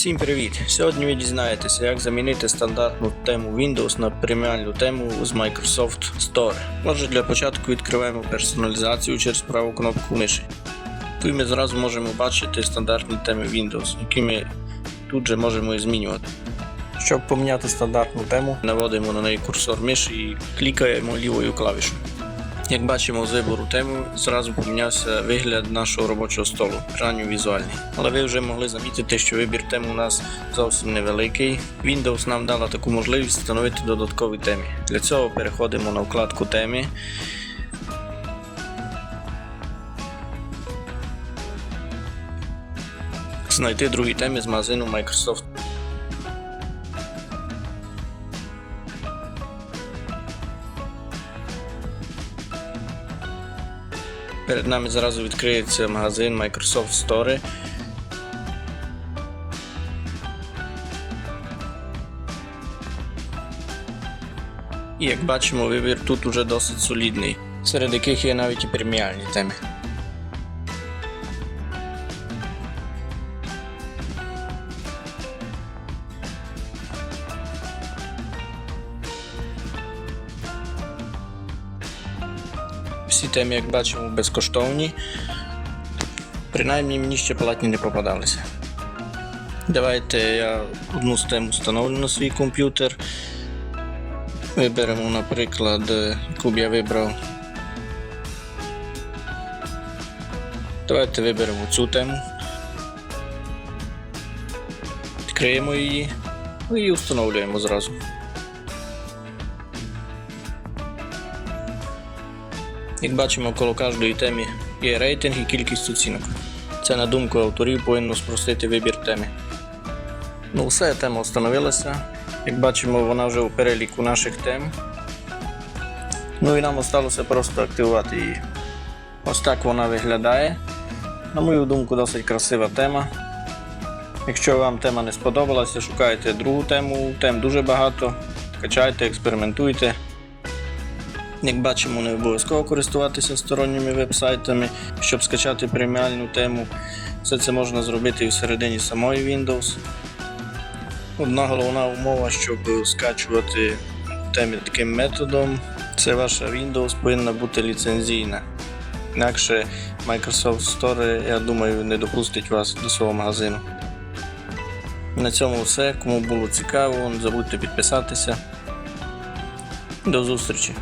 Всім привіт! Сьогодні ви дізнаєтеся, як замінити стандартну тему Windows на преміальну тему з Microsoft Store. Отже, для початку відкриваємо персоналізацію через праву кнопку миші. Тут ми зразу можемо бачити стандартні теми Windows, які ми тут же можемо і змінювати. Щоб поміняти стандартну тему, наводимо на неї курсор миші і клікаємо лівою клавішою. Як бачимо з вибору теми, зразу помінявся вигляд нашого робочого столу, ранньо візуальний. Але ви вже могли замітити, що вибір тем у нас зовсім невеликий. Windows нам дала таку можливість встановити додаткові теми. Для цього переходимо на вкладку теми. Знайти другі теми з магазину Microsoft. Перед нами зразу відкриється магазин Microsoft Store. І як бачимо, вибір тут уже досить солідний, серед яких є навіть і преміальні теми. Всі теми, як бачимо, безкоштовні. Принаймні мені ще платні не попадалися. Давайте я одну з тем встановлю на свій комп'ютер. Виберемо, наприклад, яку б я вибрав. Давайте виберемо цю тему. Відкриємо її і встановлюємо зразу. Як бачимо, коло кожної темі є рейтинг і кількість оцінок. Це, на думку авторів, повинно спростити вибір теми. Ну, все, тема встановилася. Як бачимо, вона вже у переліку наших тем. Ну і нам залишилося просто активувати її. Ось так вона виглядає. На мою думку, досить красива тема. Якщо вам тема не сподобалася, шукайте другу тему, тем дуже багато. Качайте, експериментуйте. Як бачимо, не обов'язково користуватися сторонніми веб-сайтами, щоб скачати преміальну тему. Все це можна зробити і всередині самої Windows. Одна головна умова, щоб скачувати теми таким методом, це ваша Windows повинна бути ліцензійна. Інакше Microsoft Store, я думаю, не допустить вас до свого магазину. На цьому все. Кому було цікаво, не забудьте підписатися. До зустрічі!